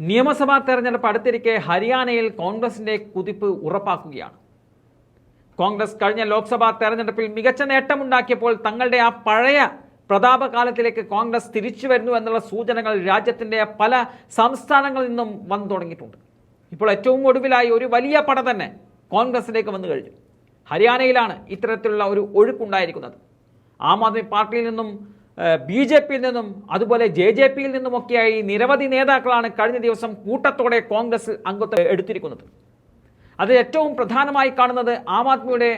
നിയമസഭാ തെരഞ്ഞെടുപ്പ് അടുത്തിരിക്കെ ഹരിയാനയിൽ കോൺഗ്രസിന്റെ കുതിപ്പ് ഉറപ്പാക്കുകയാണ്. കോൺഗ്രസ് കഴിഞ്ഞ ലോക്സഭാ തെരഞ്ഞെടുപ്പിൽ മികച്ച നേട്ടമുണ്ടാക്കിയപ്പോൾ തങ്ങളുടെ ആ പഴയ പ്രതാപകാലത്തിലേക്ക് കോൺഗ്രസ് തിരിച്ചു വരുന്നു എന്നുള്ള സൂചനകൾ രാജ്യത്തിന്റെ പല സംസ്ഥാനങ്ങളിൽ നിന്നും വന്നു തുടങ്ങിയിട്ടുണ്ട്. ഇപ്പോൾ ഏറ്റവും ഒടുവിലായി ഒരു വലിയ പട തന്നെ കോൺഗ്രസിലേക്ക് വന്നു കഴിഞ്ഞു. ഹരിയാനയിലാണ് ഇത്തരത്തിലുള്ള ഒരു ഒഴുക്കുണ്ടായിരിക്കുന്നത്. ആം ആദ്മി പാർട്ടിയിൽ നിന്നും ബി ജെ പിയിൽ നിന്നും അതുപോലെ ജെ ജെ പിയിൽ നിന്നുമൊക്കെയായി നിരവധി നേതാക്കളാണ് കഴിഞ്ഞ ദിവസം കൂട്ടത്തോടെ കോൺഗ്രസ് അംഗത്വം എടുത്തിരിക്കുന്നത്. അത് ഏറ്റവും പ്രധാനമായി കാണുന്നത് ആം ആദ്മിയുടെ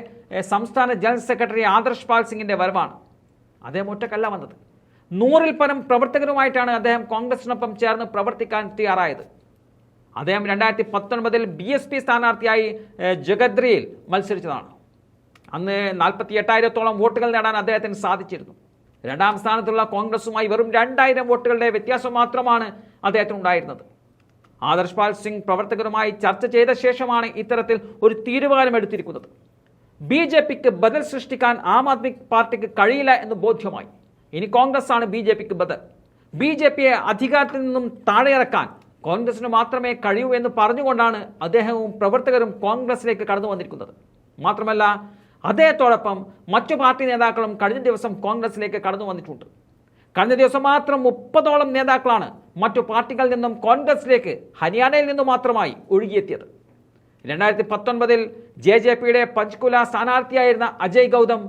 സംസ്ഥാന ജനറൽ സെക്രട്ടറി ആദർശ് പാൽ സിംഗിന്റെ വരവാണ്. അദ്ദേഹം ഒറ്റക്കല്ല വന്നത്. നൂറിൽ പരം പ്രവർത്തകരുമായിട്ടാണ് അദ്ദേഹം കോൺഗ്രസിനൊപ്പം ചേർന്ന് പ്രവർത്തിക്കാൻ തയ്യാറായത്. അദ്ദേഹം രണ്ടായിരത്തി പത്തൊൻപതിൽ ബി എസ് പി സ്ഥാനാർത്ഥിയായി ജഗദ്രിയിൽ മത്സരിച്ചതാണ്. അന്ന് നാൽപ്പത്തി എട്ടായിരത്തോളം വോട്ടുകൾ നേടാൻ അദ്ദേഹത്തിന് സാധിച്ചിരുന്നു. രണ്ടാം സ്ഥാനത്തുള്ള കോൺഗ്രസുമായി വെറും രണ്ടായിരം വോട്ടുകളുടെ വ്യത്യാസം മാത്രമാണ് അദ്ദേഹത്തിനുണ്ടായിരുന്നത്. ആദർശ് പാൽ സിംഗ് പ്രവർത്തകരുമായി ചർച്ച ചെയ്ത ശേഷമാണ് ഇത്തരത്തിൽ ഒരു തീരുമാനമെടുത്തിരിക്കുന്നത് ബി ജെ പിക്ക് ബദൽ സൃഷ്ടിക്കാൻ ആം ആദ്മി പാർട്ടിക്ക് കഴിയില്ല എന്ന് ബോധ്യമായി. ഇനി കോൺഗ്രസ് ആണ് ബി ജെ പിക്ക് ബദൽ. ബി ജെ പിയെ അധികാരത്തിൽ നിന്നും താഴെയിറക്കാൻ കോൺഗ്രസിന് മാത്രമേ കഴിയൂ എന്ന് പറഞ്ഞുകൊണ്ടാണ് അദ്ദേഹവും പ്രവർത്തകരും കോൺഗ്രസിലേക്ക് കടന്നു വന്നിരിക്കുന്നത്. മാത്രമല്ല അദ്ദേഹത്തോടൊപ്പം മറ്റു പാർട്ടി നേതാക്കളും കഴിഞ്ഞ ദിവസം കോൺഗ്രസിലേക്ക് കടന്നു വന്നിട്ടുണ്ട്. കഴിഞ്ഞ ദിവസം മാത്രം മുപ്പതോളം നേതാക്കളാണ് മറ്റു പാർട്ടികളിൽ നിന്നും കോൺഗ്രസിലേക്ക് ഹരിയാനയിൽ നിന്നും മാത്രമായി ഒഴുകിയെത്തിയത്. രണ്ടായിരത്തി പത്തൊൻപതിൽ ജെ ജെ പിയുടെ പഞ്ച്കുല സ്ഥാനാർത്ഥിയായിരുന്ന അജയ് ഗൗതം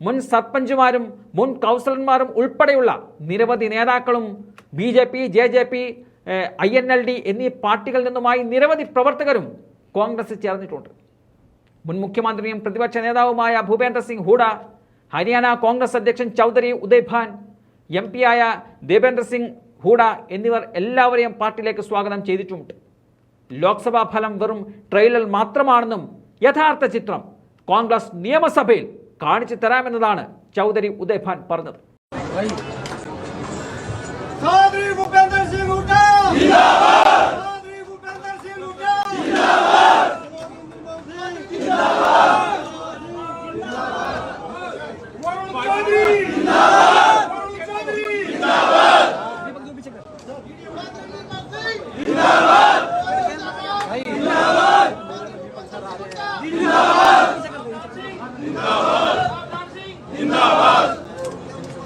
മുൻ സർപ്പഞ്ചുമാരും മുൻ കൗൺസിലർമാരും ഉൾപ്പെടെയുള്ള നിരവധി നേതാക്കളും B J P J J P I N L D എന്നീ പാർട്ടികളിൽ നിന്നുമായി നിരവധി പ്രവർത്തകരും കോൺഗ്രസ് ചേർന്നിട്ടുണ്ട്. മുൻ മുഖ്യമന്ത്രിയും പ്രതിപക്ഷ നേതാവുമായ ഭൂപേന്ദ്ര സിംഗ് ഹൂഡ ഹരിയാന കോൺഗ്രസ് അധ്യക്ഷൻ ചൗധരി ഉദയ് എം പി ആയ ദേവേന്ദ്ര സിംഗ് ഹൂഡ എന്നിവർ എല്ലാവരെയും പാർട്ടിയിലേക്ക് സ്വാഗതം ചെയ്തിട്ടുമുണ്ട്. ലോക്സഭാ ഫലം വെറും ട്രെയിലർ മാത്രമാണെന്നും യഥാർത്ഥ ചിത്രം കോൺഗ്രസ് നിയമസഭയിൽ കാണിച്ചു തരാമെന്നതാണ് ചൗധരി ഉദയ് പറഞ്ഞത്.